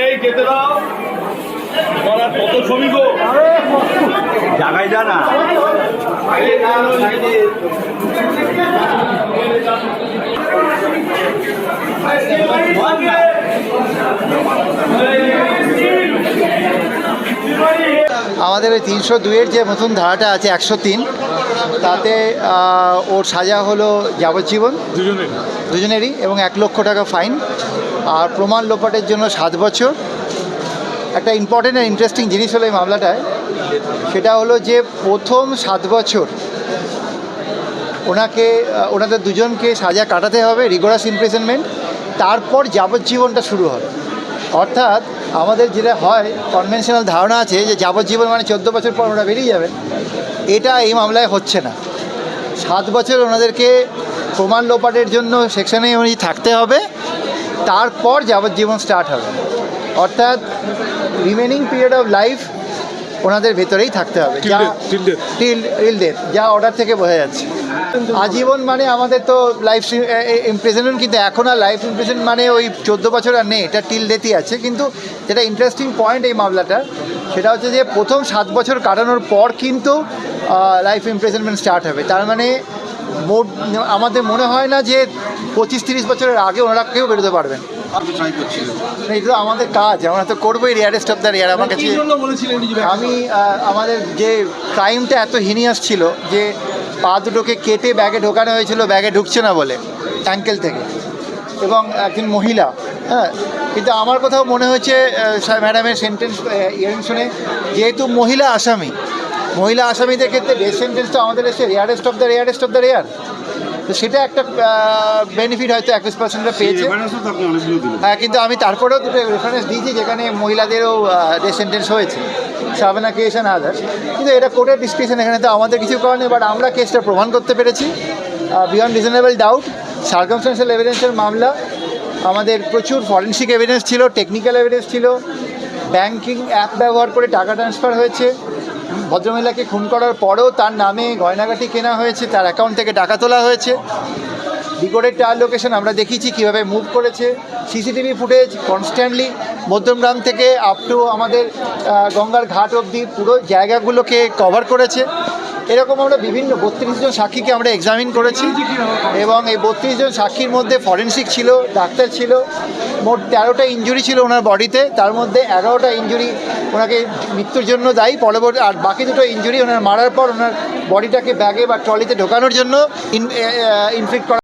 এই যেতে দাও। কত ছবি গো? জায়গায় যা না। আমাদের ওই তিনশো দুইয়ের যে নতুন ধারাটা আছে একশো তিন তাতে ওর সাজা হলো যাবজ্জীবন। দুজনেরই। এবং এক লক্ষ টাকা ফাইন। আর প্রমাণ লোপাটের জন্য সাত বছর। একটা ইম্পর্টেন্ট আর ইন্টারেস্টিং জিনিস হলো এই মামলাটায়। সেটা হলো যে প্রথম সাত বছর ওনাকে ওনাদের দুজনকে সাজা কাটাতে হবে রিগোরাস ইমপ্রিজনমেন্ট তারপর যাবজ্জীবনটা শুরু হবে। অর্থাৎ আমাদের যেটা হয় কনভেনশনাল ধারণা আছে যে যাবজ্জীবন মানে চোদ্দ বছর পর ওরা বেরিয়ে যাবেন। এটা এই মামলায় হচ্ছে না। সাত বছর ওনাদেরকে প্রমাণ লোপাটের জন্য সেকশনে উনি থাকতে হবে তারপর যাবজ্জীবন স্টার্ট হবে। অর্থাৎ রিমেনিং পিরিয়ড অফ লাইফ ওনাদের ভেতরেই থাকতে হবে। যা টিল টিল ডেথ যা অর্ডার থেকে বোঝা যাচ্ছে। আজীবন মানে আমাদের তো লাইফ ইমপ্রেজনমেন্ট কিন্তু এখন আর লাইফ ইমপ্রেজন মানে ওই চোদ্দ বছর আর নেই এটা টিল ডেথই আছে। কিন্তু যেটা ইন্টারেস্টিং পয়েন্ট এই মামলাটা সেটা হচ্ছে যে প্রথম সাত বছর কাটানোর পর কিন্তু লাইফ ইমপ্রেজনমেন্ট স্টার্ট হবে। তার মানে মোট আমাদের মনে হয় না যে পঁচিশ তিরিশ বছরের আগে ওনারা কেউ বেরোতে পারবেন। এটা তো আমাদের কাজ আমরা তো করবোই রিয়ারেস্ট অফ দ্য রিয়ার আমার কাছে আমি আমাদের যে ক্রাইমটা এত হিনিয়াস ছিল যে পা দুটোকে কেটে ব্যাগে ঢোকানো হয়েছিল ব্যাগে ঢুকছে না বলে অ্যাঙ্কেল থেকে। এবং একজন মহিলা হ্যাঁ কিন্তু আমার কোথাও মনে হয়েছে ম্যাডামের সেন্টেন্স ইয়ারিং শুনে যেহেতু মহিলা আসামি মহিলা আসামিদের ক্ষেত্রে ডেথ সেন্টেন্সটা আমাদের এসে rarest of the rarest of the rare তো সেটা একটা বেনিফিট হয়তো একুশ পার্সেন্টরা পেয়েছে। হ্যাঁ কিন্তু আমি তারপরেও দুটো রেফারেন্স দিয়েছি যেখানে মহিলাদেরও ডেথ সেন্টেন্স হয়েছে। সাবেনা কেস অ্যান্ড আদার্স কিন্তু এটা কোর্টের ডিসক্রিপশন এখানে তো আমাদের কিছু করার নেই, বাট আমরা কেসটা প্রমাণ করতে পেরেছি। বিয়ন্ড রিজনেবল ডাউট সার্কামস্টেন্সিয়াল এভিডেন্সের মামলা, আমাদের প্রচুর ফরেন্সিক এভিডেন্স ছিল টেকনিক্যাল এভিডেন্স ছিল ব্যাংকিং অ্যাপ ব্যবহার করে টাকা ট্রান্সফার হয়েছে। ভদ্রমহিলাকে খুন করার পরেও তার নামে গয়নাগাটি কেনা হয়েছে, তার অ্যাকাউন্ট থেকে টাকা তোলা হয়েছে। ডিকোডেড টায়ার লোকেশন আমরা দেখিয়েছি, কীভাবে মুভ করেছে সিসিটিভি ফুটেজ কনস্ট্যান্টলি মধ্যমগ্রাম থেকে আপ টু আমাদের গঙ্গার ঘাট অবধি পুরো জায়গাগুলোকে কভার করেছে। এরকম আমরা বিভিন্ন বত্রিশ জন সাক্ষীকে আমরা এক্সামিন করেছি এবং এই বত্রিশ জন সাক্ষীর মধ্যে ফরেন্সিক ছিল, ডাক্তার ছিল, মোট তেরোটা ইঞ্জুরি ছিল ওনার বডিতে তার মধ্যে এগারোটা ইঞ্জুরি ওনাকে মৃত্যুর জন্য দায়ী, পরবর্তী আর বাকি দুটো ইঞ্জুরি ওনার মারার পর ওনার বডিটাকে ব্যাগে বা ট্রলিতে ঢোকানোর জন্য ইনফ্লিক্ট করা